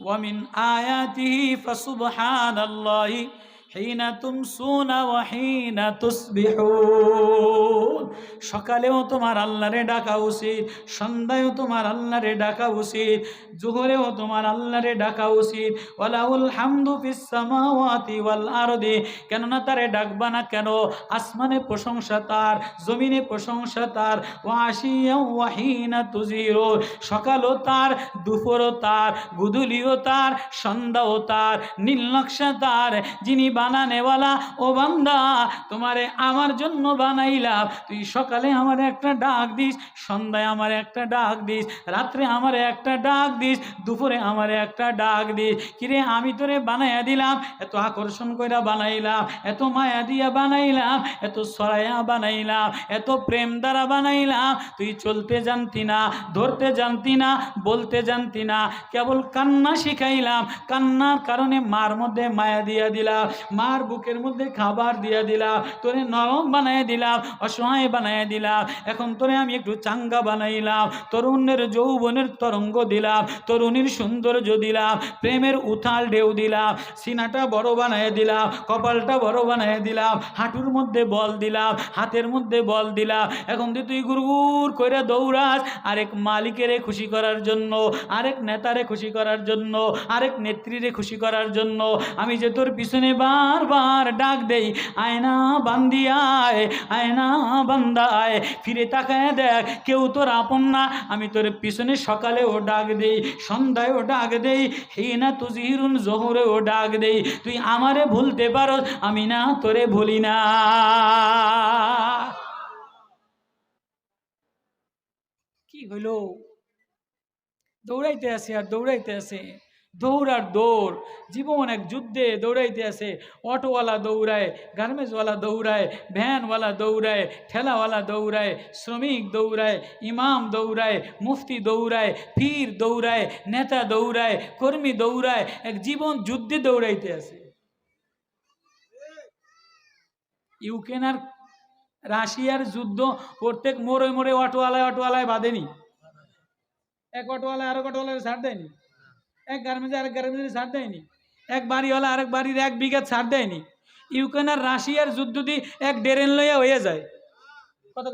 ومن آياته فسبحان الله হিন তুমসুনা ওয়াহিন তুসবিহুন। সকালেও তোমার আল্লাহরে ডাকা উচিত, সন্ধ্যায়ও তোমার আল্লাহরে ডাকা উচিত, জোহরেও তোমার আল্লাহরে ডাকা উচিত। ওয়ালাউল হামদু ফিস সামাওয়াতি ওয়াল আরদি, কেননা তারে ডাকবা না কেন? আসমানে প্রশংসা তার, জমিনে প্রশংসা তার। ওয়াশিয়া ওয়াহিনা তুজির, সকালও তার, দুপুরও তার, গুদুলিও তার, সন্ধ্যাও তার নীলনকশা তার। যিনি বা বানানেওয়ালা ও বান্দা, তোমারে আমার জন্য বানাইলাম তুই সকালে আমার একটা ডাক দিস, সন্ধ্যায় আমার একটা ডাক দিস, রাত্রে আমার একটা ডাক দিস, দুপুরে আমার একটা ডাক দিস। কিরে, আমি তোরে বানাইয়া দিলাম, এত আকর্ষণ কইরা বানাইলাম, এত মায়া দিয়া বানাইলাম, এত সরাইয়া বানাইলাম, এত প্রেম দ্বারা বানাইলাম। তুই চলতে জানতি না, ধরতে জানতি না, বলতে জানতি না, কেবল কান্না শিখাইলাম, কান্নার কারণে মার মধ্যে মায়া দিয়া দিলাম। মার বুকের মধ্যে খাবার দিয়া দিলাম তোরে নরম বানাই দিলাম অসহায় বানাই দিলাম এখন তোরে আমি একটু চাঙ্গা বানাইলাম, তরুণের যৌবনের তরঙ্গ দিলাম, তরুণীর সৌন্দর্য দিলাম, প্রেমের উথাল ঢেউ দিলাম, সিনাটা বড় বানাই দিলাম, কপালটা বড় বানাই দিলাম, হাঁটুর মধ্যে বল দিলাম, হাতের মধ্যে বল দিলাম, এখন তুই তুই গুড়গুড় করে দৌড়াস, আরেক মালিকেরে খুশি করার জন্য, আরেক নেতারে খুশি করার জন্য, আরেক নেত্রীরে খুশি করার জন্য, আমি যে তোর পিছনে বারবার ডাক দেই, আয়না বান্দিয়ায়, আয়না বান্দায়, ফিরে তাকায় দেখ, কেউ তোর আপন না। আমি তোর পিছনে সকালেও ডাক দেই, সন্ধ্যায়ও ডাক দেই, হিনা তুজিরুন জোহরেও ডাক দেই। তুই আমারে ভুলতে পারো, আমি না তোরে ভুলি না। কি হইল? দৌড়াইতে আছে আর দৌড়াইতে আছে। দৌড় আর দৌড়। জীবন এক যুদ্ধে দৌড়াইতে আছে। অটোওয়ালা দৌড়ায়, গার্মেন্টসওয়ালা দৌড়ায়, ভ্যানওয়ালা দৌড়ায়, ঠেলাওয়ালা দৌড়ায়, শ্রমিক দৌড়ায়, ইমাম দৌড়ায়, মুফতি দৌড়ায়, পীর দৌড়ায়, নেতা দৌড়ায়, কর্মী দৌড়ায়, এক জীবন যুদ্ধে দৌড়াইতে আছে। ইউক্রেন আর রাশিয়ার যুদ্ধ প্রত্যেক মোড়ে মোড়ে অটোওয়ালায় অটোওয়ালায় বাঁধেনি। এক অটোওয়ালায় আরেক অটোওয়ালার ছাড় দেয়নি। এক গার্মেন্টে আরেক গার্মেন্টে ছাড় দেয়নি। এক বাড়িওয়ালা আরেক বাড়ির এক বিঘা ছাড় দেয়নি। ইউক্রেন আর রাশিয়ার যুদ্ধ দিয়ে এক ডেরেন লইয়া হয়ে যায় কত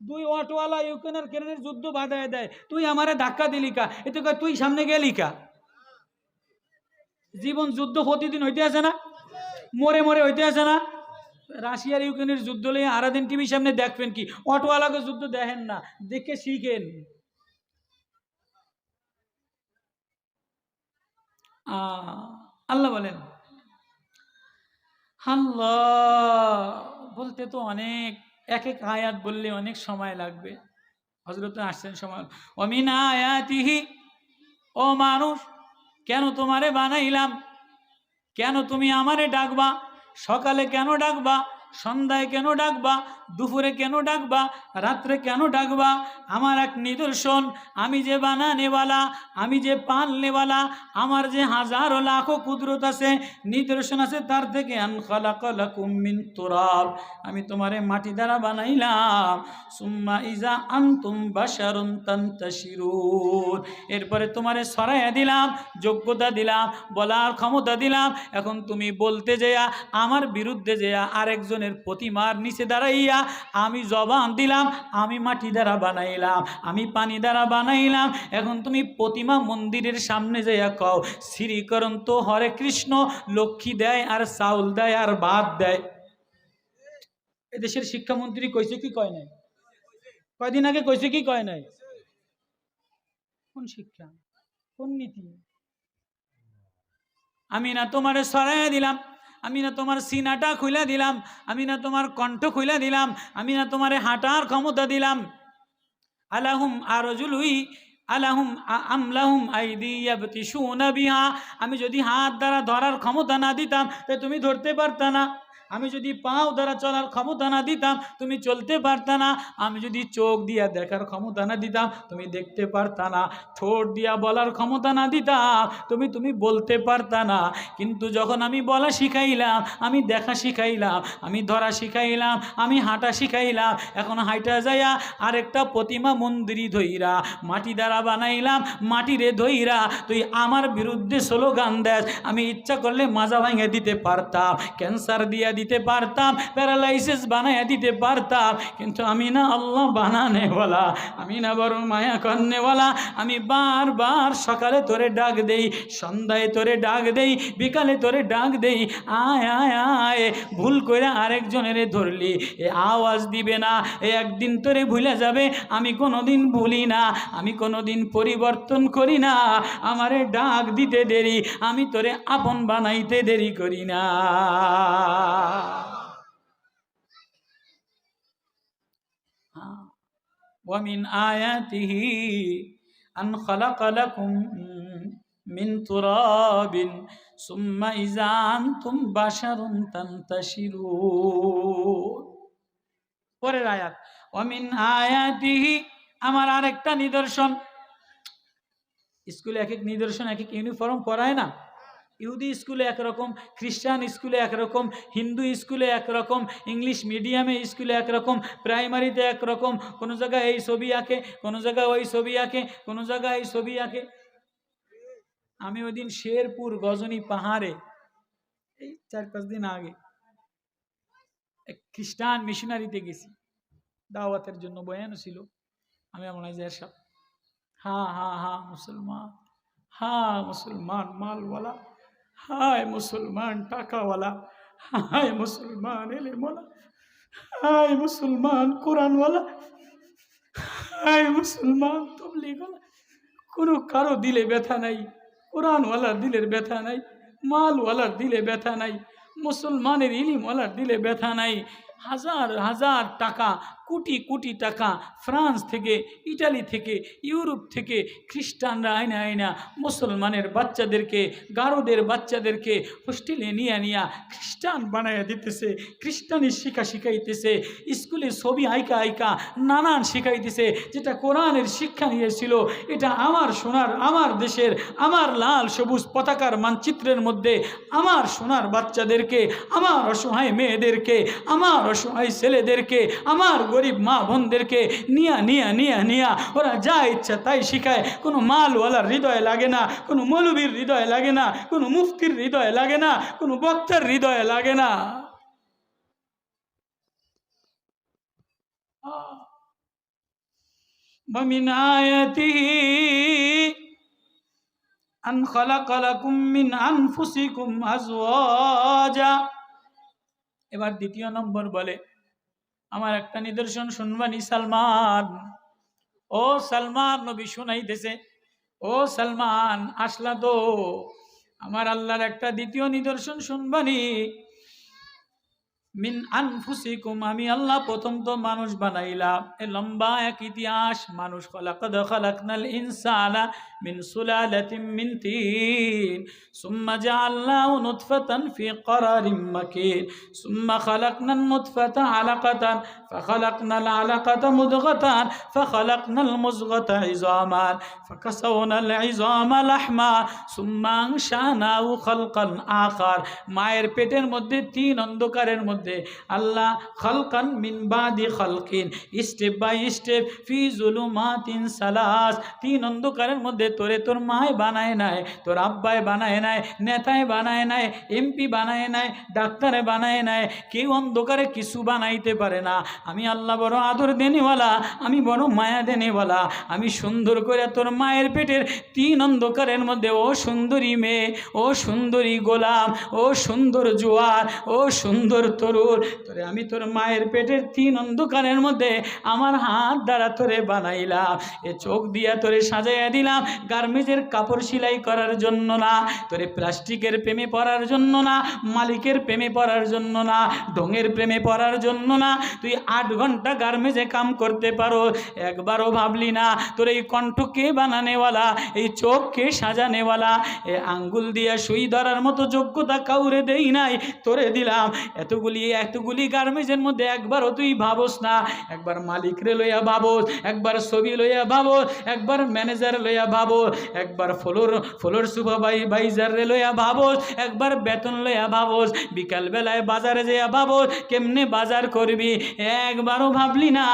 দুই অটোওয়ালা ইউক্রেনের কেনের যুদ্ধ বাধায় দেয়। তুই আমারে ধাক্কা দিলি কা? এতে তুই সামনে গেলি কা? জীবন যুদ্ধ প্রতিদিন হইতে আছে না, মরে মরে হইতে আছে না। রাশিয়ার ইউক্রেনের যুদ্ধ লইয়া আরাদিন টিভির সামনে দেখবেন কি? অটোওয়ালাকে যুদ্ধ দেখেন না, দেখে শিখেন। আল্লাহ বলেন, আল্লাহ বলতে তো অনেক এক এক আয়াত বললে অনেক সময় লাগবে। হজরত আসছেন সময়, অমিন আয়াতিহি, ও মানুষ, কেন তোমারে বানাইলাম? কেন তুমি আমারে ডাকবা? সকালে কেন ডাকবা? সন্ধ্যায় কেন ডাকবা? দুপুরে কেন ডাকবা? রাত্রে কেন ডাকবা? আমার এক নিদর্শন, আমি যে বানানেওয়ালা, আমি যে পালনেওয়ালা, আমার যে হাজারো লাখো কুদরত আছে, নিদর্শন আছে, তার থেকে তুরাব। আমি তোমারে মাটি দ্বারা বানাইলাম। সুম্মা ইজা আনতুম তান্তাশিরুন। এরপরে তোমারে সরাইয়া দিলাম, যোগ্যতা দিলাম, বলার ক্ষমতা দিলাম। এখন তুমি বলতে যেয়া, আমার বিরুদ্ধে যেয়া আরেকজনের প্রতিমার নিচে দাঁড়াইয়া আমি জবান দিলাম, আমি মাটি দ্বারা বানাইলাম, আমি পানি দ্বারা বানাইলাম। এখন তুমি প্রতিমা মন্দিরের সামনে যাইয়া কও শ্রীকরণ তো হরে কৃষ্ণ, লক্ষ্মী দেয় আর চাউল দেয় আর ভাত দেয়। এদেশের শিক্ষামন্ত্রী কইছে কি কয় নাই? কয়দিন আগে কইছে কি কয় নাই? কোন শিক্ষা? কোন নীতি? আমি না তোমারে সরাই দিলাম। আমি না তোমার সিনাটা খুলে দিলাম, আমি না তোমার কণ্ঠ খুলে দিলাম, আমি না তোমার হাঁটার ক্ষমতা দিলাম। আলাহুম আরজুলুই, আলাহুম আমলাহুম আইদিয়াবতিশুনা বিহা। আমি যদি হাত দ্বারা ধরার ক্ষমতা না দিতাম তাহলে তুমি ধরতে পারতা না। আমি যদি পাও দ্বারা চলার ক্ষমতা না দিতাম, তুমি চলতে পারতা না। আমি যদি চোখ দিয়া দেখার ক্ষমতা না দিতাম, তুমি দেখতে পারতা না। ঠোঁট দিয়া বলার ক্ষমতা না দিতাম, তুমি তুমি বলতে পারতা না। কিন্তু যখন আমি বলা শিখাইলাম, আমি দেখা শিখাইলাম, আমি ধরা শিখাইলাম, আমি হাঁটা শিখাইলাম, এখন হাইটা যাইয়া আরেকটা প্রতিমা মন্দিরই ধইরা, মাটি দ্বারা বানাইলাম, মাটিরে ধইরা, তুই আমার বিরুদ্ধে স্লোগান দেস, আমি ইচ্ছা করলে মাজা ভাঙে দিতে পারতাম। ক্যান্সার দিয়া দিতে পারতাম প্যারালাইসিস বানাইয়া দিতে পারতাম, কিন্তু আমি না আল্লাহ বানানে বলা আমি না বরং মায়া কন্যেওয়ালা আমি বারবার সকালে তোরে ডাক দেই, সন্ধ্যায় তোরে ডাক দেই, বিকালে তোরে ডাক দেই, আয় আয় আয়, ভুল করে আরেকজনের ধরলি, এ আওয়াজ দিবে না, এ একদিন তোরে ভুলে যাবে, আমি কোনোদিন ভুলি না, আমি কোনোদিন পরিবর্তন করি না, আমারে ডাক দিতে দেরি, আমি তোরে আপন বানাইতে দেরি করি না। ومن آياته أن خلق لكم من تراب ثم إذا أنتم بشر تنتشرون পরের আয়াত অমিন আয়াতিহি আমার আরেকটা নিদর্শন স্কুলে এক এক নিদর্শন এক এক ইউনিফর্ম পরায় না ইহুদি স্কুলে একরকম, খ্রিস্টান স্কুলে একরকম, হিন্দু স্কুলে একরকম, ইংলিশ মিডিয়ামে স্কুলে একরকম, প্রাইমারিতে একরকম, কোনো জায়গায় এই ছবি আঁকে, কোনো জায়গায় ওই ছবি আঁকে, কোনো জায়গায় এই ছবি আঁকে। আমি ওই দিন শেরপুর গজনী পাহাড়ে, এই চার পাঁচ দিন আগে খ্রিস্টান মিশনারিতে গেছি। দাওয়াতের জন্য বয়ান ছিল। আমি আমার সাহেব হ্যাঁ হ্যাঁ হ্যাঁ মুসলমান হ্যাঁ মুসলমান মালওয়ালা হায় মুসলমান টাকাওয়ালা, হায় মুসলমান এলেমওয়ালা, হায় মুসলমান কোরআনওয়ালা, হায় মুসলমান তবলিগওয়ালা। কোনো কারও দিলে ব্যথা নাই, কোরআনওয়ালার দিলের ব্যথা নাই, মালওয়ালার দিলে ব্যথা নাই, মুসলমানের ইলিমওয়ালার দিলে ব্যথা নাই, হাজার হাজার টাকা কোটি কোটি টাকা ফ্রান্স থেকে, ইটালি থেকে, ইউরোপ থেকে খ্রিস্টানরা আয়না আয়না মুসলমানের বাচ্চাদেরকে, গারোদের বাচ্চাদেরকে হোস্টেলে নিয়ে নিয়া খ্রিস্টান বানাইয়া দিতেছে খ্রিস্টানি শিখা শিখাইতেছে, স্কুলে ছবি আইকা আইকা নানান শিখাইতেছে, যেটা কোরআনের শিক্ষা নিয়েছিল, এটা আমার সোনার, আমার দেশের, আমার লাল সবুজ পতাকার মানচিত্রের মধ্যে আমার সোনার বাচ্চাদেরকে, আমার অসহায় মেয়েদেরকে, আমার অসহায় ছেলেদেরকে, আমার গরিব মা বোনদেরকে নিয়া নিয়া নিয়া নিয়া ওরা যা ইচ্ছা তাই শিখায় কোনো মালওয়ালার হৃদয়ে লাগে না কোনো মৌলবীর হৃদয়ে লাগে না কোনো মুফতির হৃদয়ে লাগে না কোনো বক্তার হৃদয়ে লাগে না ومن آياته أن خلق لكم من أنفسكم أزواجا এবার দ্বিতীয় নম্বর বলে আমার একটা নিদর্শন শুনবানি, সালমান। ও সালমান, নবী শুনাইতেছে। ও সালমান, আসলা তো আমার আল্লাহর একটা দ্বিতীয় নিদর্শন শুনবানি। মিন আনফুসিকুম, আমি আল্লাহ প্রথম তো মানুষ বানাইলাম। এ লম্বা এক ইতিহাস, মানুষ খলাকদ খলাকনাল ইনসানা। من سلالة من تين ثم جعلناه نطفة في قرار مكين ثم خلقنا النطفة علقة فخلقنا العلقة مضغة فخلقنا المزغة عظاما فكسونا العظام لحما ثم أنشأناه خلقا آخر মায়ের পেটের মধ্যে তিন অন্ধকারের মধ্যে আল্লাহ খালকান মিন বাদি খালকিন স্টেপ বাই স্টেপ ফি জুলুমাতিন সালাস তিন অন্ধকারের মধ্যে তোরে তোর মায় বানায় নাই, তোর আব্বায় বানায় নাই, নেতায় বানায় নাই, এমপি বানায় নাই, ডাক্তারে বানায় নাই, কেউ অন্ধকারে কিছু বানাইতে পারে না। আমি আল্লাহ বড় আদর দেনেওয়ালা, আমি বড় মায়া দেনেওয়ালা, আমি সুন্দর করে তোর মায়ের পেটের তিন অন্ধকারের মধ্যে, ও সুন্দরী মেয়ে, ও সুন্দরী গোলাম, ও সুন্দর জোয়ার, ও সুন্দর তরুর তোরে আমি তোর মায়ের পেটের তিন অন্ধকারের মধ্যে, আমার হাত দ্বারা তোরে বানাইলাম, এ চোখ দিয়া তোরে সাজাইয়া দিলাম গার্মেজের কাপড় সেলাই করার জন্য না, তোরে প্লাস্টিকের প্রেমে পড়ার জন্য না, মালিকের প্রেমে পড়ার জন্য না, ডোঙের প্রেমে পড়ার জন্য না। তুই আট ঘণ্টা গার্মেজে কাম করতে পারো, একবারও ভাবলি না, তোর এই কণ্ঠকে বানানেওয়ালা, এই চোখকে সাজানেওয়ালা, এ আঙ্গুল দিয়া সুই ধরার মতো যোগ্যতা কাউরে দেই নাই, তোরে দিলাম। এতগুলি এতগুলি গার্মেজের মধ্যে একবারও তুই ভাবস না, একবার মালিক রে লইয়া ভাবস, একবার ছবি লইয়া ভাবস, একবার ম্যানেজার লইয়া ভাবস একবার ফ্লোর ফ্লোর সুপারভাইজার রে লইয়া ভাবস, একবার বেতন লইয়া ভাবস, বিকালবেলায় বাজারে যেয়া ভাবস, কেমনে বাজার করবি? একবারও ভাবলি না?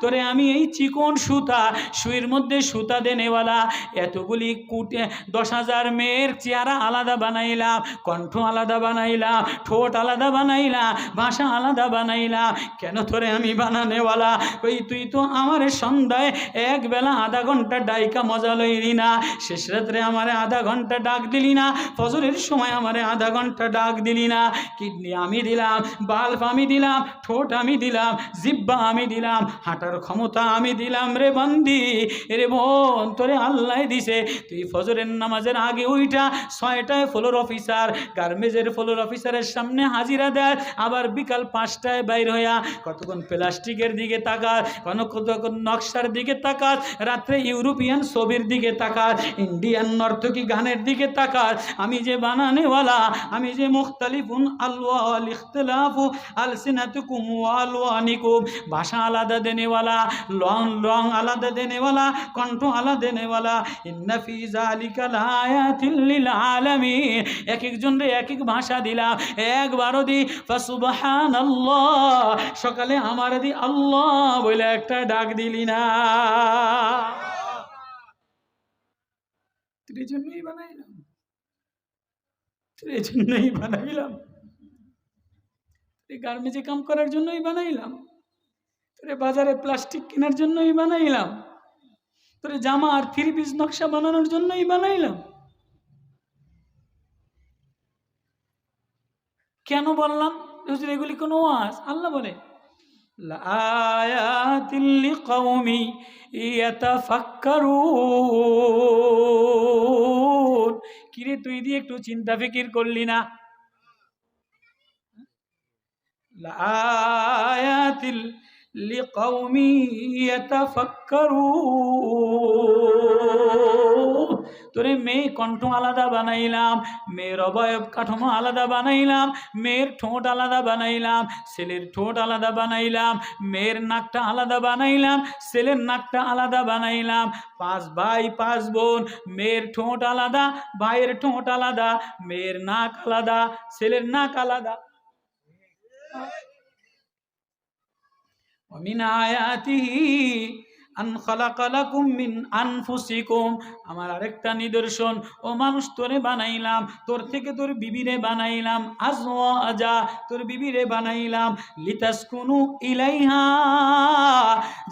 তোরে আমি এই চিকন সুতা সুইয়ের মধ্যে সুতা দেনেওয়ালা, এতগুলি কুটে, দশ হাজার মেয়ের চেহারা আলাদা বানাইলাম কণ্ঠ আলাদা বানাইলাম ঠোঁট আলাদা বানাইলাম ভাষা আলাদা বানাইলাম কেন তোরে আমি বানানেওয়ালা? ওই তুই তো আমার সন্ধ্যায় একবেলা আধা ঘণ্টা ডাইকা মজা লইলি না? শেষ রাত্রে আমারে আধা ঘণ্টা ডাক দিলি না। ফজরের সময় আমারে আধা ঘণ্টা ডাক দিলি না। কিডনি আমি দিলাম, বাল্ব আমি দিলাম, ঠোঁট আমি দিলাম, জিব্বা আমি দিলাম, হাঁটার ক্ষমতা আমি দিলাম রে বন্দি। রে বোন, তোরে আল্লাহ দিছে। তুই ফজরের নামাজের আগে ওইটা ছয়টায় ফ্লোর অফিসার, গার্মেজের ফ্লোর অফিসারের সামনে হাজিরা দেয়, আবার বিকাল পাঁচটায় বাইর হইয়া কতক্ষণ প্লাস্টিকের দিকে তাকাত কতক্ষণ নকশার দিকে তাকাত রাত্রে ইউরোপিয়ান ছবির দিকে তাকাস ইন্ডিয়ান নর্তকী গানের দিকে তাকাস আমি যে বানানেওয়ালা, আমি যে মুখতালিফুন আলওয়াল, ইখতিলাফু আলসিনাতুকুম ওয়ালওয়ানিকুম। ভাষা আলাদা দেনেওয়ালা, লং রং আলাদা দেনেওয়ালা, কণ্ঠ আলাদা দেনেওয়ালা। ইন্না ফি যালিকা লায়াতিল লিল আলামিন। এক একজন রে এক এক ভাষা দিলাম। একবারও দি, ফাসুবহানাল্লাহ। সকালে আমার দি আল্লাহ বলে একটা ডাক দিলি না। গার্মেজে কাম করার জন্যই বানাইলাম। তোরে বাজারে প্লাস্টিক কেনার জন্যই বানাইলাম। তোরে জামা আর থ্রি নকশা বানানোর জন্যই বানাইলাম। কেন বললাম? এগুলি কোনো ওয়াজ? আল্লাহ বলে। লায়াতিল লিকাউমি ইয়াতাফাক্কারুন কিরে তুই দিয়ে একটু চিন্তা ফিকির করলি না? লায়াতিল লিকাউমি ইয়াতাফাক্কারুন তোরে মেয়ে কণ্ঠ আলাদা বানাইলাম মেয়ের অবয়ব কাঠামো আলাদা বানাইলাম মেয়ের ঠোঁট আলাদা বানাইলাম ছেলের ঠোঁট আলাদা বানাইলাম মেয়ের নাকটা আলাদা বানাইলাম ছেলের নাকটা আলাদা বানাইলাম পাঁচ ভাই পাঁচ বোন মেয়ের ঠোঁট আলাদা ভাইয়ের ঠোঁট আলাদা মেয়ের নাক আলাদা ছেলের নাক আলাদা ومن آياته আন খালাকালাকুম মিন আনফুসিকুম। আমার আরেকটা নিদর্শন, ও মানুষ, তোরে বানাইলাম, তোর থেকে তোর বিবিরে বানাইলাম, আজওয়াজা, তোর বিবিরে বানাইলাম, লিতাসকুনু ইলাইহা,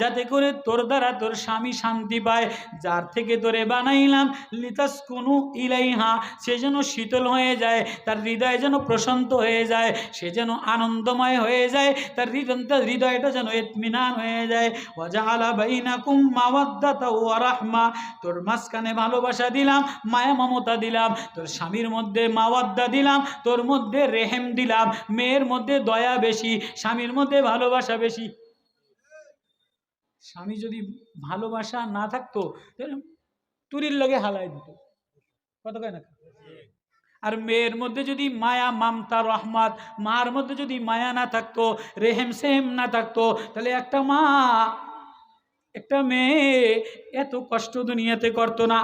যাতে করে তোর দ্বারা তোর স্বামী শান্তি পায়। যার থেকে তোরে বানাইলাম, লিতাসকুনু ইলাইহা, সে যেন শীতল হয়ে যায়, তার হৃদয় যেন প্রশান্ত হয়ে যায়, সে যেন আনন্দময় হয়ে যায়, তার হৃদয় হৃদয়টা যেন এতমিনান হয়ে যায়। ওয়াজাআলা বাইনাকুম মাওয়াদ্দাতা ওয়া রাহমা। তোর মাঝখানে ভালোবাসা দিলাম, মায়া মমতা দিলাম, তোর স্বামীর মধ্যে মাওয়াদ্দা দিলাম, তোর মধ্যে রেহেম দিলাম, মেয়ের মধ্যে দয়া বেশি, স্বামীর মধ্যে ভালোবাসা বেশি। স্বামী যদি ভালোবাসা না থাকতো, তাহলে তুরির লগে হালাই দিত। কত কয় না আর মেয়ের মধ্যে যদি মায়া, মামতা, রহমত, মার মধ্যে যদি মায়া না থাকতো, রেহেম সেহেম না থাকতো, তাহলে একটা মা একটা মেয়ে এত কষ্ট দুনিয়াতে করতো না।